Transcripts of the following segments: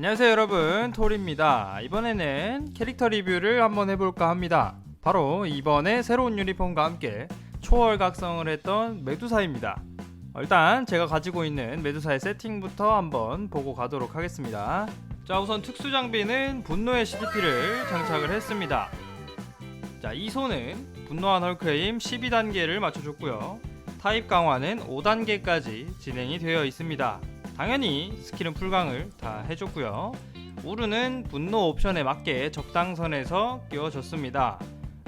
안녕하세요 여러분. 톨입니다. 이번에는 캐릭터 리뷰를 한번 해볼까 합니다. 바로 이번에 새로운 유니폼과 함께 초월 각성을 했던 메두사입니다. 어, 일단 제가 가지고 있는 메두사의 세팅부터 한번 보고 가도록 하겠습니다. 자 우선 특수 장비는 분노의 CDP를 장착을 했습니다. 자 이 손은 분노한 헐크의 힘 12단계를 맞춰줬고요. 타입 강화는 5단계까지 진행이 되어 있습니다 당연히 스킬은 풀강을 다 해줬고요. 우르는 분노 옵션에 맞게 적당선에서 끼워줬습니다.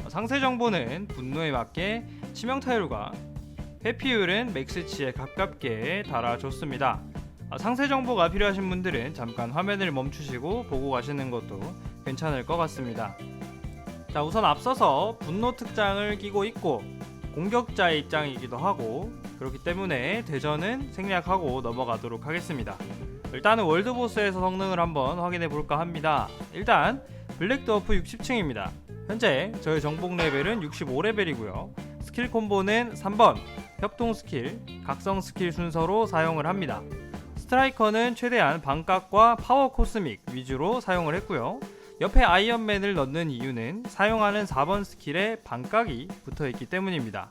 어, 상세 정보는 분노에 맞게 치명 타율과 회피율은 맥스치에 가깝게 달아줬습니다. 어, 상세 정보가 필요하신 분들은 잠깐 화면을 멈추시고 보고 가시는 것도 괜찮을 것 같습니다. 자 우선 앞서서 분노 특장을 끼고 있고 공격자의 입장이기도 하고 그렇기 때문에 대전은 생략하고 넘어가도록 하겠습니다. 일단은 월드보스에서 성능을 한번 확인해 볼까 합니다. 일단 블랙드워프 60층입니다. 현재 저의 정복 레벨은 65레벨이고요. 스킬 콤보는 3번 협동 스킬, 각성 스킬 순서로 사용을 합니다. 스트라이커는 최대한 반각과 파워 코스믹 위주로 사용을 했고요. 옆에 아이언맨을 넣는 이유는 사용하는 4번 스킬에 반각이 붙어 있기 때문입니다.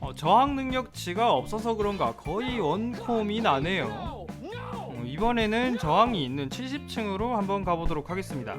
어, 저항 능력치가 없어서 그런가 거의 원콤이 나네요. 어, 이번에는 저항이 있는 70층으로 한번 가보도록 하겠습니다.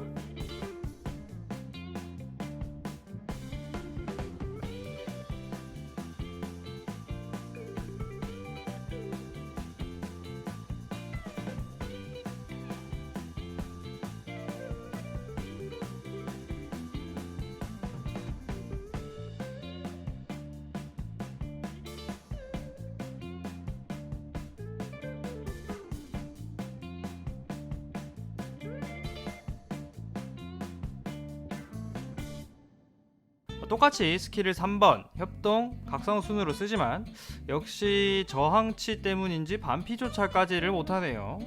똑같이 스킬을 3번 협동 각성 순으로 쓰지만 역시 저항치 때문인지 반피조차까지를 못하네요.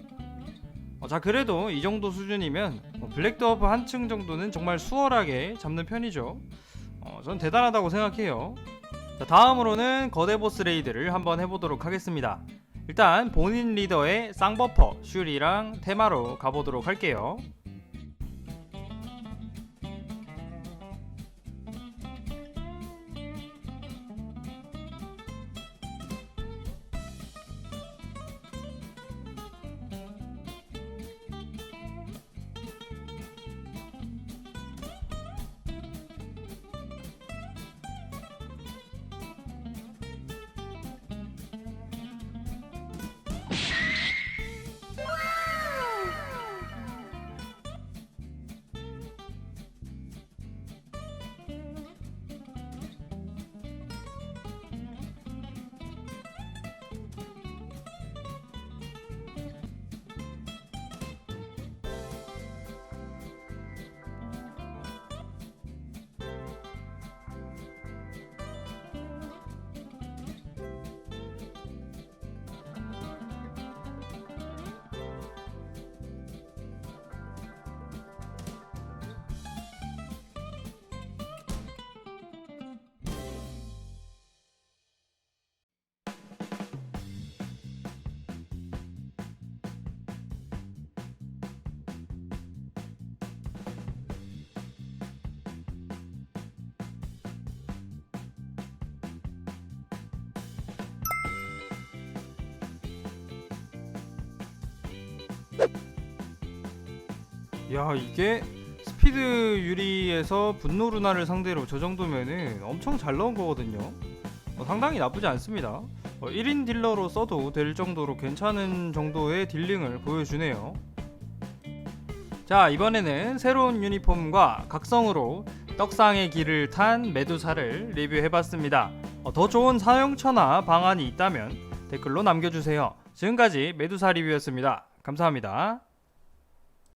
어, 자 그래도 이 정도 수준이면 어, 블랙드워프 한층 정도는 정말 수월하게 잡는 편이죠. 어, 전 대단하다고 생각해요. 자 다음으로는 거대 보스 레이드를 한번 해보도록 하겠습니다. 일단 본인 리더의 쌍버퍼 슈리랑 테마로 가보도록 할게요. 야 이게 스피드 유리에서 분노 루나를 상대로 저 정도면은 엄청 잘 넣은 거거든요. 어, 상당히 나쁘지 않습니다. 어, 1인 딜러로 써도 될 정도로 괜찮은 정도의 딜링을 보여주네요. 자 이번에는 새로운 유니폼과 각성으로 떡상의 길을 탄 메두사를 리뷰해봤습니다. 어, 더 좋은 사용처나 방안이 있다면 댓글로 남겨주세요. 지금까지 메두사 리뷰였습니다. 감사합니다.